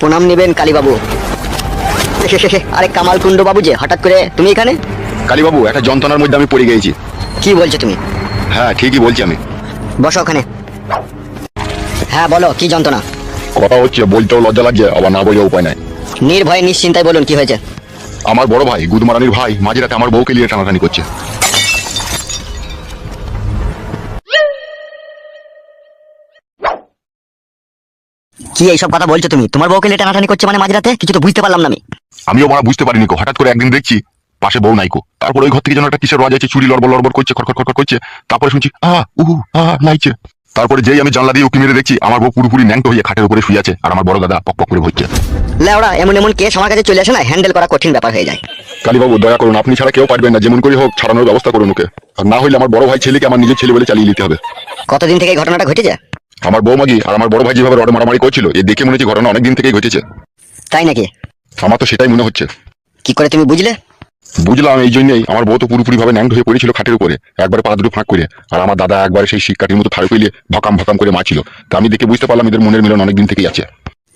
প্রণাম নেবেন কালীবাবু। আরে কামাল কুণ্ড বাবু যে হঠাৎ করে তুমি এখানে? কালীবাবু একটা যন্ত্রণার মধ্যে আমি পড়ে গিয়েছি কি বলছো তুমি? হ্যাঁ ঠিকই বলছি আমি। বসো ওখানে। হ্যাঁ বলো কি যন্ত্রণা? কথা হচ্ছে বলতেও লজ্জা লাগছে আবার না বলে উপায় নাই। নির্ভয়ে নিশ্চিন্তায় বলুন কি হয়েছে? আমার বড় ভাই গুদমারানির ভাই মাঝরাতে আমার বউকে নিয়ে টানাটানি করছে। কি এইসব কথা বলছো তুমি? তোমার বউকে লেটে টানাটানি করছে মানে মাঝরাতে? কিছু তো বুঝতে পারলাম না আমি। আমিও মারা বুঝতে পারিনি কো। হঠাৎ করে একদিন দেখছি পাশে বউ নাইকো তারপর ওই ঘর থেকে যেন একটা কিসের রাজ আছে চুরি লড়বড় লড়বড় করছে খড়খড় খড়খড় করছে। তারপরে শুনছি আহ উহু আহ নাইছে। তারপরে যেই আমি জানলা দিয়ে উকি মেরে দেখছি আমার বউ পুরোপুরি ন্যাংটো হয়ে খাটের উপরে শুয়ে আছে আর আমার বড় দাদা পক পক করে ভরছে। লেওড়া এমন এমন কেস আমার কাছে চলে আসে না হ্যান্ডেল করা কঠিন ব্যাপার হয়ে যায়। কালীবাবু দয়া করুন আপনি ছাড়া কেউ পারবেন না যেমন করে হোক ছাড়ানোর ব্যবস্থা করুন ওকে। আর না হলে আমার বড় ভাই ছেলেকে আমার নিজের ছেলে বলে চালিয়ে নিতে হবে। কতদিন থেকে এই ঘটনাটা ঘটেছে? আমার বৌমাগি আর আমার বড় ভাই যেভাবে রড মারামারি করছিল এ দেখে মনে হচ্ছে ঘটনা অনেকদিন থেকেই ঘটেছে। তাই নাকি? আমার তো সেটাই মনে হচ্ছে। কি করে তুমি বুঝলে? বুঝলাম এই জন্যই আমার বউ তো পুরোপুরি ভাবে ন্যাংড হয়ে পড়েছিল খাটের উপরে একবার পা দুটো ফাঁক করে আর আমার দাদা একবার সেই শিক্ষাটির মতো ফাড়ু পেলে ভকাম ভকাম করে মাছিল তা আমি দেখে বুঝতে পারলাম এদের মনের মিলন অনেকদিন থেকেই আছে।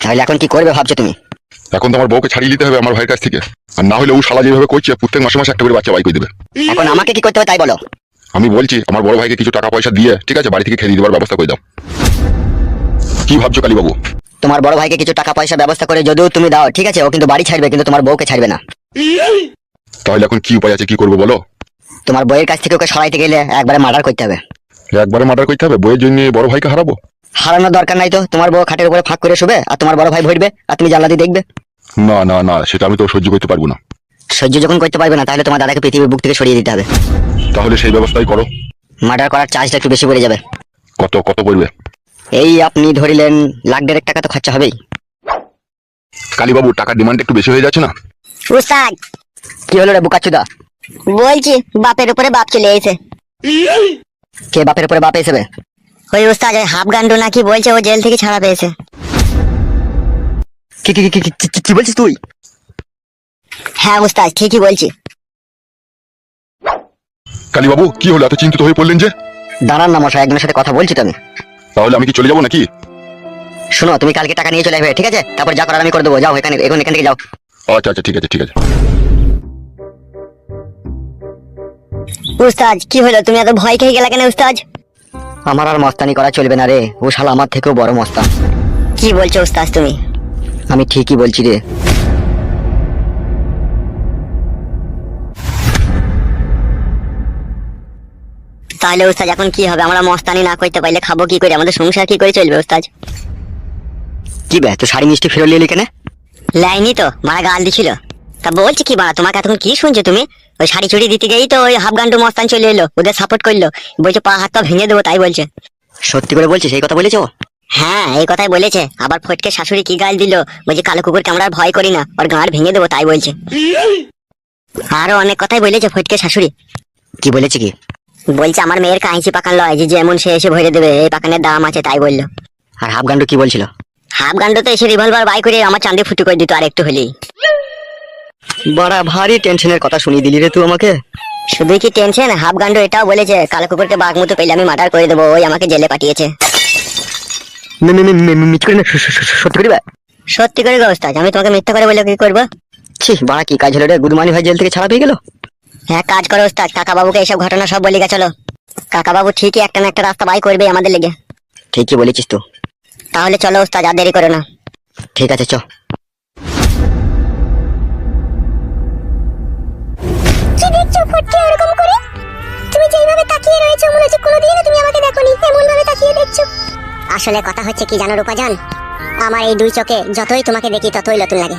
তাহলে এখন কি করবে ভাবছ তুমি? এখন তো আমার বউকে ছাড়িয়ে দিতে হবে আমার ভাইয়ের কাছ থেকে। আর না হলে ও শালা যেভাবে করছে প্রত্যেক মাসে মাসে একটা করে বাচ্চা বাই করে দেবে। এখন আমাকে কি করতে হবে তাই বলো। আমি বলছি আমার বড় ভাইকে কিছু টাকা পয়সা দিয়ে ঠিক আছে বাড়ি থেকে খেয়ে দেওয়ার ব্যবস্থা করে দাও। কি ভাবছ কালীবাবু? তোমার বড় ভাইকে কিছু টাকা পয়সা ব্যবস্থা করে যদিও তুমি দাও ঠিক আছে ও কিন্তু বাড়ি ছাড়বে কিন্তু তোমার বউকে ছাড়বে না। তাহলে এখন কি উপায় আছে কি করব বলো? তোমার বইয়ের কাছ থেকে ওকে সরাইতে গেলে একবারে মার্ডার করতে হবে। একবারে মার্ডার করতে হবে? বইয়ের জন্য বড় ভাইকে হারাবো? হারানোর দরকার নাই তো তোমার বউ খাটের উপরে ফাঁক করে শুবে আর তোমার বড় ভাই ভরবে আর তুমি জানলা দিয়ে দেখবে। না না না সেটা আমি তো সহ্য করতে পারব না। সহ্য যখন করতে পারবে না তাহলে তোমার দাদাকে পৃথিবীর বুক থেকে সরিয়ে দিতে হবে। তাহলে সেই ব্যবস্থাই করো। মার্ডার করার চার্জটা একটু বেশি পড়ে যাবে। কত কত পড়বে? এই আপনি ধরিলেন লাখ দেড়েক টাকা তো খরচা হবেই। কালীবাবু টাকার ডিমান্ড একটু বেশি হয়ে যাচ্ছে না? উস্তাদ! কি হলো রে বুকাচুদা? বলছি বাপের উপরে বাপ চলে এসে কে বাপের উপরে বাপ এসেবে ওই উস্তাদ ওই হাফ গান্ডু নাকি বলছে ও জেল থেকে ছাড়া পেয়েছে। কি কি কি- কি- কি- কি বলছিস তুই? হ্যাঁ উস্তাদ ঠিকই বলছি। কালীবাবু কি হলো? এত চিন্তিত হয়ে পড়লেন যে? দাঁড়ান না মশাই একজনের সাথে কথা বলছি তো আমি। তাহলে আমি কি চলে যাব নাকি? শোনো তুমি কালকে টাকা নিয়ে চলে আসবে ঠিক আছে? তারপর যা করার আমি করে দেবো যাও এখানে এখন এখান থেকে যাও। আচ্ছা আচ্ছা ঠিক আছে ঠিক আছে। উস্তাদ কি হলো? তুমি এত ভয় খেয়ে গেলা কেন উস্তাদ? আমার আর মস্তানি করা চলবে না রে। ও শালা আমার থেকেও বড় মস্তান। কি বলছো উস্তাদ তুমি? আমি ঠিকই বলছি রে। তাহলে উস্তাদ এখন কি হবে? আমরা মস্তানি না করতে পারলে খাব কি করে? আমাদের সংসার কি করে চলবে উস্তাদ কি বে তুই শাড়ি মিষ্টি ফেরত নিয়ে কেন? লাইনি তো মারা গাল দিছিল। তা বলছি কি বাড়া তোমাকে এতক্ষণ কি শুনছো তুমি? ওই শাড়ি চুড়ি দিতে গেই তো ওই হাফ গান্ডু মস্তান চলে এলো ওদের সাপোর্ট করল। বলছে পা হাত পা ভেঙে দেবো তাই বলছে। সত্যি করে বলছিস এই কথা বলেছ? হ্যাঁ এই কথাই বলেছে। আবার ফটকে শাশুড়ি কি গাল দিল? বলছে কালো কুকুরকে আমরা আর ভয় করি না ওর গাঁড় ভেঙে দেবো তাই বলছে। আরও অনেক কথাই বলেছে ফটকে শাশুড়ি। কি বলেছে কি? বলছে আমার মেয়ের কাঁচি পাকান লয় যে যেমন সে এসে ভরে দেবে এই পাকানের দাম আছে তাই বলল। আর হাফ গান্ডু কি বলছিল? হাফ গান্ডু তো এসে রিভলভার বাই করে আমার চাঁদে ফুটু করে দিত আর একটু হলেই। বড়া ভারী টেনশনের কথা শুনিয়ে দিলি রে তুই আমাকে। শুধুই কি টেনশন হাফ গান্ডু এটাও বলেছে কালো কুকুরকে বাঘ মতো পেলে আমি মার্ডার করে দেবো ওই আমাকে জেলে পাঠিয়েছে। সত্যি করে? সত্যি করে ব্যবস্থা আমি তোমাকে মিথ্যা করে বলে কি করব? ছি বাড়া কি কাজ হলো রে? গুদমানি ভাই জেল থেকে ছাড়া পেয়ে গেল? হ্যাঁ কাজ করো ওস্তাদ কাকা বাবুকে এইসব ঘটনা সব বলি চলো। কাকা বাবু ঠিকই একটা না একটা রাস্তা বাই করবে আমাদের লেগে। ঠিকই বলেছিস তো। তাহলে চলো ওস্তাদ আর দেরি করো না। ঠিক আছে চ। কি দেখছ ফটকে এরকম করে? তুমি যেইভাবে তাকিয়ে রয়েছো মনে হচ্ছে কোনোদিনও তুমি আমাকে দেখোনি। এমন ভাবে তাকিয়ে দেখছ। আসলে কথা হচ্ছে কি জানো রূপাজান? আমার এই দুই চোখে যতই তোমাকে দেখি ততই নতুন লাগে।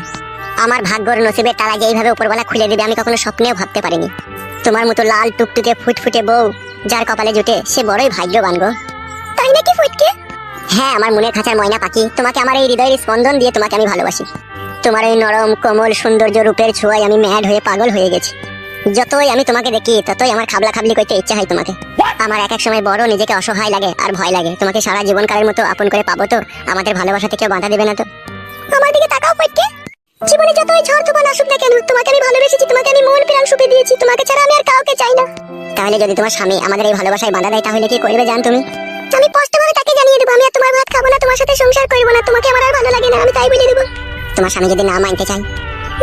আমার ভাগ্যর নসিবের তারা যে এইভাবে উপরবেলা খুলে দিবে আমি কখনো স্বপ্নেও ভাবতে পারিনি। তোমার মতো লাল টুকটুকে ফুটফুটে বউ যার কপালে জুটে সে বড়ই ভাগ্যবান গো। তাই নাকি ফুটকে? হ্যাঁ আমার মনের খাঁচার ময়না পাখি তোমাকে আমার এই হৃদয়ের স্পন্দন দিয়ে তোমাকে আমি ভালোবাসি। তোমার এই নরম কোমল সৌন্দর্য রূপের ছোঁয়ায় আমি ম্যাড হয়ে পাগল হয়ে গেছি। যতই আমি তোমাকে দেখি ততই আমার খাবলা খাবলি করতে ইচ্ছা হয় তোমাকে। আমার এক এক সময় বড় নিজেকে অসহায় লাগে আর ভয় লাগে। তোমাকে সারা জীবনকালের মতো আপন করে পাবো তো আমাদের ভালোবাসা থেকে বাধা দেবে না তো। আমার দিকে তাকাও পড়তে জীবনে যতই ঝড় তুফান আসুক না কেন তোমাকে আমি ভালোবেসেছি তোমাকে আমি মন প্রাণ সুপে দিয়েছি তোমাকে ছাড়া আমি আর কাউকে চাই না। তাহলে যদি তোমার স্বামী আমাদের এই ভালোবাসায় বাধা দেয় তাহলে কি করবে জান তুমি? আমি স্পষ্টভাবে তাকে জানিয়ে দেবো আমি আর তোমার ভাত খাব না তোমার সাথে সংসার করব না তোমাকে আমার আর ভালো লাগে না আমি তাই বলে দেবো। তোমার স্বামী যদি না মানতে চাই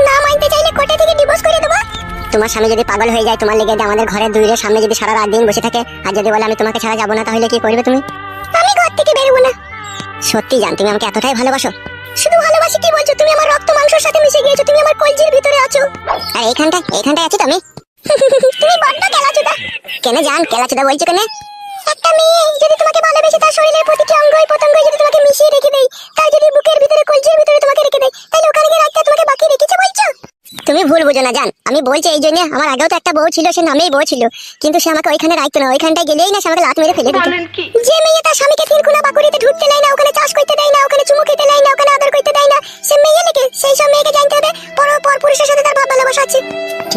না মানতে চাইলে কোর্টে থেকে ডিভোর্স করে দেবো। তোমার স্বামী যদি পাগল হয়ে যায় তোমার লেগে আমাদের ঘরের দুইয়ের সামনে যদি সারা রাত দিন বসে থাকে আর যদি বলে আমি তোমাকে ছাড়া যাব না তাহলে কি করবে তুমি? আমি ঘর থেকে বেরোবো না। সত্যি জান তুমি আমাকে এতটাই ভালোবাসো। শুধু ভালোবাসি কি বলছো? তুমি আমার রক্ত মাংসের সাথে মিশে গিয়েছো তুমি আমার কলজির ভিতরে আছো। আর এইখানটা এইখানটায় আছো তো আমি। তুমি বড্ড কেলাচুদা। কেন জান কেলাচুদা বলছো কেন? একটা মেয়ে যদি তোমাকে ভালোবেসে তার শরীরের প্রতিটি অঙ্গই প্রত্যঙ্গই যদি তোমাকে মিশিয়ে রেখে দেয় তার যদি বুকের ভিতরে কলজির ভিতরে তোমাকে রেখে দেয় তাহলে ওখানে গিয়ে রাখতে তোমাকে বাকি রেখেছে বলছো? তুমি ভুল বুঝো না জান। আমি বলছি এই জন্য আমার আগেও তো একটা বউ ছিল সে নামেই বউ ছিল। কিন্তু সে আমাকে ওইখানে রাখতো না ওইখানটায় গেলেই না সে আমাকে লাত মেরে ফেলে দিত। যে মেয়ে তার স্বামীকে তিলকুনা বাকুড়িতে ঢুকতে দেয় না ওখানে চাষ করতে দেয় না ওখানে চুমু খেতে দেয় না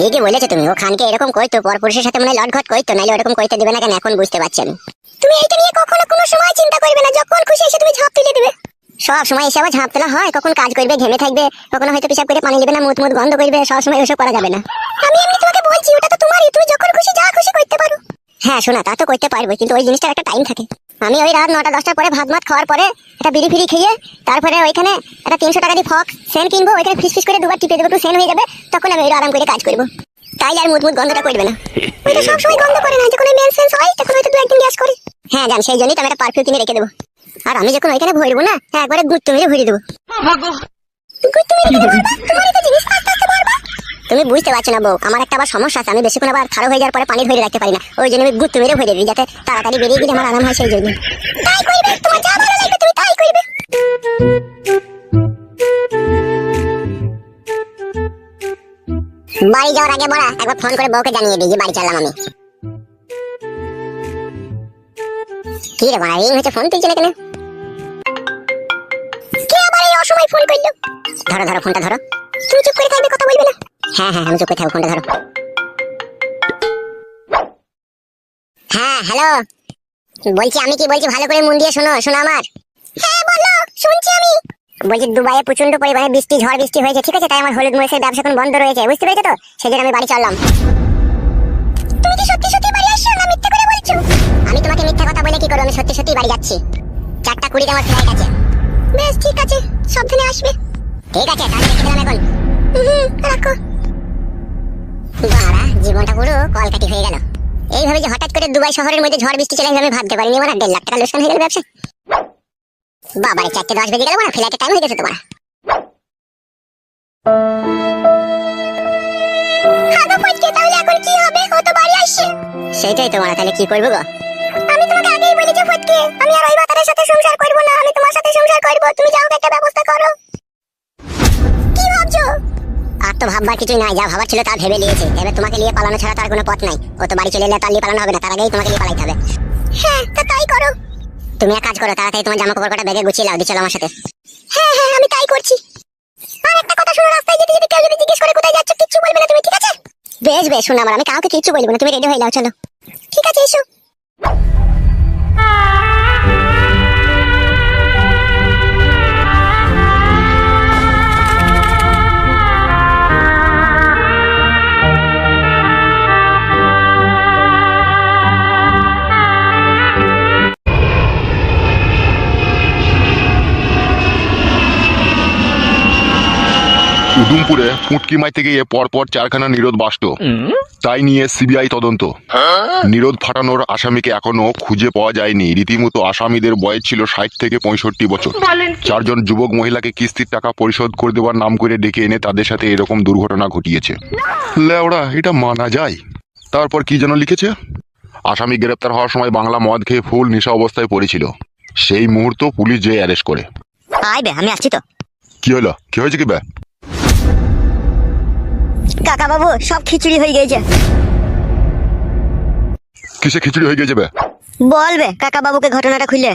ঠিকই বলেছ তুমি। ও খানকে এরকম কইতো পর পুরুষের সাথে মনে লটঘট কইতো নাইলে ওরকম কইতে দিবে না কেন, এখন বুঝতে পারছি আমি। তুমি এইটা নিয়ে কখনো কোনো সময় চিন্তা করবে না, যখন খুশি এসে তুমি ঝাঁপ তুলে দিবে। সব সময় এসে আবার ঝাঁপ তোলা হয়, কখন কাজ করবে, ঘেমে থাকবে, কখনো হয়তো পিসাব করে পানি নেবে না মুত মুত গন্ধ করবে, সব সময় ওসব করা যাবে না। আমি এমনি তোমাকে বলছি, ওটা তো তোমারই, তুমি যখন খুশি যা খুশি করতে পারো। হ্যাঁ শোনা, তা তো করতে পারব কিন্তু ওই জিনিসটার একটা টাইম থাকে। আমি ওই রাত নটা দশটার পরে ভাত মাত খাওয়ার পরে একটা বিড়ি ফিরি খেয়ে তারপরে ওইখানে একটা তিনশো টাকা দিয়ে ফক সেন কিনবো ওইখানে ফিস ফিস করে দুবার টিপে দেবো একটু সেন হয়ে যাবে তখন আমি ওই আরাম করে কাজ করব। তাই আর মুত গন্ধটা করবে না। সবসময় গন্ধ করে না যখন মেন সেন্স হয় তখন হয়তো দু একদিন গ্যাস করে। হ্যাঁ জান সেই জন্যই তো আমি একটা পারফিউম কিনে রেখে দেবো। আর আমি যখন ওইখানে ভরবো না হ্যাঁ একবারে গুত্ত মেরে ভরে দেবো। গুত্ত মেরে? তোমারই তো তুমি বুঝতে পারছ না বউ, আমার একটা আবার সমস্যা আছে, আমি বেশিক্ষণ আবার খারাপ হয়ে যাওয়ার পরে পানি ধরে রাখতে পারি না। ওই জন্য আমি গুত্ত মেরে ভরে দিই, যাতে তাড়াতাড়ি বেরিয়ে গেলে আমার আরাম হয় সেই জন্য। তাই করবে? তোমার যা ভালো লাগবে তুমি তাই করবে। বাড়ি যাওয়ার আগে বড়া, একবার ফোন করে বউকে জানিয়ে দিই যে বাড়ি চললাম আমি। কি রে বড়া, রিং হচ্ছে ফোন তুই চলে কেন? কে আবার এই অসময় ফোন করল? ধরো ধরো, ফোনটা ধরো। তুমি চুপ করে থাকবে, কথা বলবে না। হ্যাঁ হ্যাঁ আমি চুপ করে থাকব, ফোনটা ধরো। হ্যাঁ হ্যালো। বলছি, আমি কি বলছি, ভালো করে মন দিয়ে শোনো শোনো আমার। হ্যাঁ বলো, শুনছি আমি। বলছি, দুবাইয়ে প্রচণ্ড পরিমাণে বৃষ্টি, ঝড় বৃষ্টি হয়েছে, ঠিক আছে? তাই আমার হলুদ মরিচের ব্যবসা এখন বন্ধ রয়েছে, বুঝতে পেরেছ তো? সেই আমি বাড়ি চললাম। তুমি কি সত্যি সত্যি বাড়ি আসছো? না, মিথ্যা করে বলছো? আমি তোমাকে মিথ্যা কথা বলে কি করব? আমি সত্যি সত্যি বাড়ি যাচ্ছি। চারটা কুড়িতে আমার ফ্লাইট আছে। বেশ, ঠিক আছে, সাবধানে আসবে। ঠিক আছে, তাহলে রেখে দিলাম এখন। হুম, রাখো। বাড়া জীবনটা পুরো কলকাটি হয়ে গেল। এইভাবে যে হঠাৎ করে দুবাই শহরের মধ্যে ঝড় বৃষ্টি চলে আমি ভাবতে পারিনি আমার দেড় লাখ টাকা লোকসান হয়ে গেল ব্যবসা। বাবারে চারটে দশ বেজে গেল না ফ্লাইটের টাইম হয়ে গেছে তোমার সেটাই তোমার তাহলে কি করব গো? আমি তোমাকে আগেই বলেছি ফটকে আমি আর ওই বাতারের সাথে সংসার করব না আমি তোমার সাথে সংসার করব তুমি যাও একটা ব্যবস্থা করো। তো ভাববার কিছুই নাই যা ভাবার ছিল তা ভেবে নিয়েছি। এবার তোমাকে নিয়ে পালানো ছাড়া তার কোনো পথ নাই। ও তো বাড়ি চলে এলে তার নিয়ে পালানো হবে না তার আগেই তোমাকে নিয়ে পালাইতে হবে। হ্যাঁ তা তাই করো। তুমি এক কাজ করো তাড়াতাড়ি তোমার জামা কাপড় ব্যাগে গুছিয়ে লাও দিয়ে চলো আমার সাথে। হ্যাঁ হ্যাঁ আমি তাই করছি। আর একটা কথা শোনো রাস্তায় যেতে যেতে কেউ যদি জিজ্ঞেস করে কোথায় যাচ্ছ কিচ্ছু বলবে না তুমি ঠিক আছে? বেশ বেশ শোনো আমার আমি কাউকে কিচ্ছু বলব না তুমি রেডি হয়ে যাও চলো। ঠিক আছে এসো। উদুমপুরে ফুটকি মাইতে গিয়ে পরপর চারখানা নিরোধ বাসত। তাই নিয়ে সিবিআই তদন্ত। নিরোধ ফাটানোর আসামিকে এখনও খুঁজে পাওয়া যায়নি। রীতিমতো আসামিদের বয়স ছিল ষাট থেকে পঁয়ষট্টি বছর। চারজন যুবক মহিলাকে কিস্তির টাকা পরিশোধ করে দেওয়ার নাম করে ডেকে এনে তাদের সাথে এরকম দুর্ঘটনা ঘটিয়েছে। লেওড়া এটা মানা যায়। তারপর কি যেন লিখেছে? আসামি গ্রেপ্তার হওয়ার সময় বাংলা মদ খেয়ে ফুল নেশা অবস্থায় পড়েছিল। সেই মুহূর্ত পুলিশ যে অ্যারেস্ট করে। আয় বে আমি আসছি তো। কি হলো? কি হয়েছে কি বে? কাকা বাবু সব খিচুড়ি হয়ে গেছে। কিসে খিচুড়ি হয়ে গেছে বে? বলবে কাকা বাবুকে ঘটনাটা খুলে।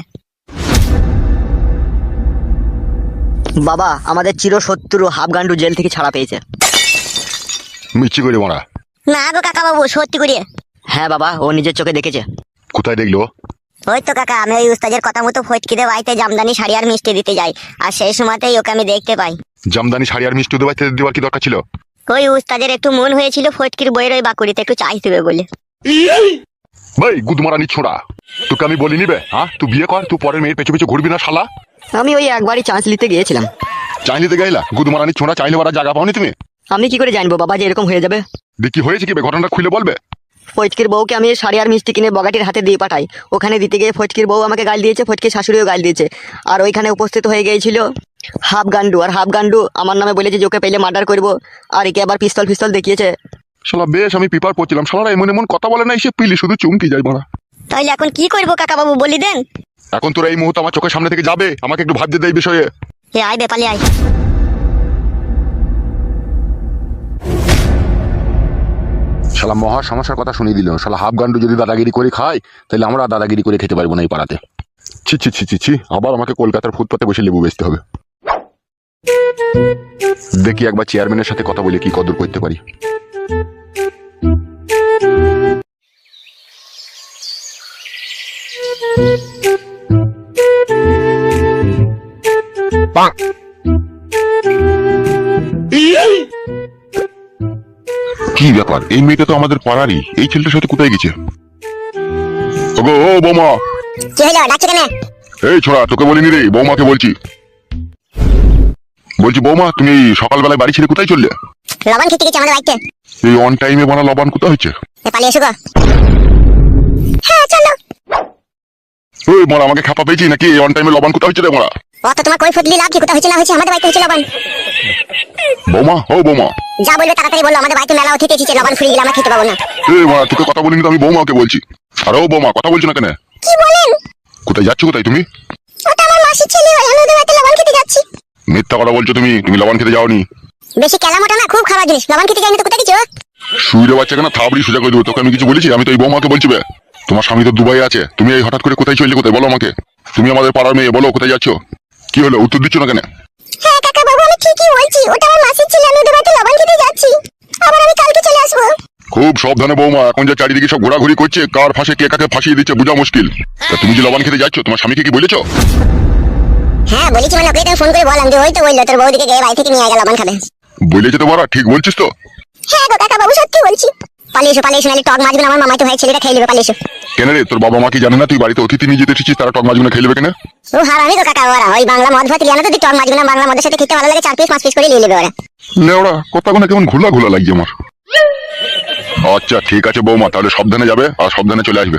বাবা আমাদের চির শত্রু হাফগান্ডু জেল থেকে ছাড়া পেয়েছে। মিচ্ছি করে মারা। না গো কাকা বাবু সত্যি করিয়ে হ্যাঁ বাবা ও নিজের চোখে দেখেছে। কোথায় দেখল? ওই তো কাকা আমি ওই উস্তাদের কথা মতো ফটকিতে বাড়িতে জামদানি শাড়ি আর মিষ্টি দিতে যাই। আর সেই সময়তেই ওকে আমি দেখতে পাই। জামদানি শাড়ি আর মিষ্টি দেওয়া দেওয়ার কি দরকার ছিল? ওই উস্তাদের একটু মন হয়েছিল ফটকির বইয়ের ওই বাকুড়িতে একটু চাই দেবে বলে। ভাই গুদমারানি ছোড়া তোকে আমি বলি নিবে হ্যাঁ তুই বিয়ে কর তুই পরের মেয়ের পেছু পেছু ঘুরবি না শালা? আমি ওই একবারই চান্স নিতে গিয়েছিলাম। চান্স নিতে গেলা গুদমারানি ছোড়া চাইলে বড় জায়গা পাওনি তুমি? আমি কি করে জানব বাবা যে এরকম হয়ে যাবে? দেখি হয়েছে কি বে? ঘটনাটা খুলে বলবে? ফজকির বউকে আমি শাড়ি আর মিষ্টি কিনে বগাটির হাতে দিয়ে পাঠাই। ওখানে দিতে গিয়ে ফজকির বউ আমাকে গাল দিয়েছে ফজকির শাশুড়িও গাল দিয়েছে। আর ওইখানে উপস্থিত হয়ে গিয়েছিল হাফ গান্ডু। আর হাফ গান্ডু আমার নামে বলেছে যে ওকে পেলে মার্ডার করব। আর একে আবার পিস্তল ফিস্তল দেখিয়েছে। শালা বেশ আমি পেপার পড়ছিলাম। শালারা এমন এমন কথা বলে না এসে পিলি শুধু চুমকি যায় মারা। তাহলে এখন কি করব কাকা বাবু বলি দেন? এখন তোরা এই মুহূর্তে আমার চোখের সামনে থেকে যাবে। আমাকে একটু ভাবতে দেয় বিষয়ে। এ আয় বেপালি আয়। শালা মহা সমস্যার কথা শুনিয়ে দিল। শালা হাফ গান্ডু যদি দাদাগিরি করে খায়, তাহলে আমরা দাদাগিরি করে খেতে পারব না এই পাড়াতে। ছি ছি ছি ছি ছি, আবার আমাকে কলকাতার ফুটপাতে বসে লেবু বেচতে হবে। দেখি একবার চেয়ারম্যানের সাথে কথা বলে কি কদর করতে পারি। কি ব্যাপার? এই মেয়েটা তো আমাদের পাড়ারই। এই ছেলেটার সাথে কোথায় গেছে? ওগো ও বৌমা। কি হলো? ডাকছো কেন? এই ছোড়া তোকে বলিনি রে বৌমাকে বলছি। বলছি বৌমা তুমি সকালবেলায় বাড়ি ছেড়ে কোথায় চললে? লবণ খেতে গেছে আমাদের বাড়িতে। এই অন টাইমে বানা লবণ কোথায় হচ্ছে পালিয়ে এসো গো। হ্যাঁ চলো। ওই মোড়া আমাকে খাপা পেয়েছি নাকি? অন টাইমে লবণ কোথায় হচ্ছে রে মোড়া অত তোমার কই ফুটলি লাভ কি? কোথা হচ্ছে না হচ্ছে আমাদের বাড়িতে হচ্ছে লবণ। বৌমা ও বৌমা। যা বলবে তাড়াতাড়ি বলল আমাদের বাড়িতে মেলা অতিথি এসেছে লবণ ফুরিয়ে গেলে আমরা খেতে পাবো না। মোড়া তোকে কথা বলিনি তো আমি বৌমাকে বলছি। আর ও বৌমা কথা বলছো না কেন? কি বলেন? কোথায় যাচ্ছ কোথায় তুমি? ওটা আমার মাসির ছেলে হয় আমি ওদের বাড়িতে লবণ খেতে যাচ্ছি। মিথ্যা কথা বলছো তুমি তুমি লবান খেতে যাওনি। বেশি কেলা মোটা না খুব খারাপ জিনিস। লবণ খেতে যাইনি তো কোথায় গেছো? শুইরে বাচ্চা কেন? থাবড়ি সোজা করে দেবো তোকে আমি কিছু বলেছি? আমি তো এই বৌমাকে বলছি বে। তোমার স্বামী তো দুবাই আছে। তুমি এই হঠাৎ করে কোথায় চললে কোথায় বলো আমাকে। তুমি আমাদের পাড়ার মেয়ে বলো কোথায় যাচ্ছ? কি হলো? উত্তর দিচ্ছ না কেন? আমি ঠিকই বলছি ওটা আমার মাসির ছেলে আমি ওদের বাড়িতে লবণ খেতে যাচ্ছি। আবার আমি কালকে চলে আসব। খুব সাবধানে বৌমা এখন যে চারিদিকে সব ঘোরাঘুরি করছে কার ফাঁসে কে কাকে ফাঁসিয়ে দিচ্ছে বোঝা মুশকিল। তা তুমি যে লবণ খেতে যাচ্ছ তোমার স্বামীকে কি বলেছ? হ্যাঁ বলেছি মানে ওকে ফোন করে বললাম যে ওই তো বলল তোর বৌদিকে গিয়ে বাড়ি থেকে নিয়ে গেল লবণ খাবে। বলেছে তো বড়া ঠিক বলছিস তো? হ্যাঁ গো কাকা বাবু সত্যি বলছি। পালিয়ে এসো পালিয়ে এসো নাহলে টক মাছগুলো আমার মামাই তো ভাই ছেলেটা খেয়ে নেবে পালিয়ে এসো। কেন রে তোর বাবা মা কি জানে না তুই বাড়িতে অতিথি নিয়ে যেতে এসেছিস তারা টক মাছগুলো খেয়ে নেবে কেন? ও হার আমি গো কাকা ওরা ওই বাংলা মদ ভাত লিয়ানো যদি টক মাছগুলো বাংলা মদের সাথে খেতে ভালো লাগে চার পিস পাঁচ পিস করে নিয়ে নেবে ওরা। লেওড়া কথাগুলো কেমন ঘোলা ঘোলা লাগছে আমার। আচ্ছা ঠিক আছে বৌমা তাহলে সাবধানে যাবে আর সাবধানে চলে আসবে।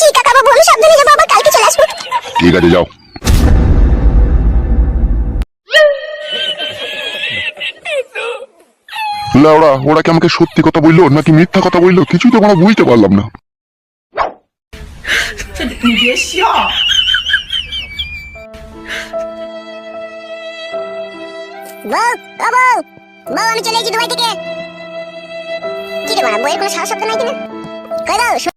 জি কাকা বাবু আমি সাবধানে যাব আবার কালকে চলে আসব। ঠিক আছে যাও। লেওড়া ওরা কি আমাকে সত্যি কথা বলল নাকি মিথ্যা কথা বলল? কিছুই তো আমরা বুঝতে পারলাম না। 你别笑。 বউ ও বউ বউ আমি চলে এসেছি দুবাই থেকে কি রে বাবা বইয়ের কোনো সাহস শব্দ নাই কিনা কই দাও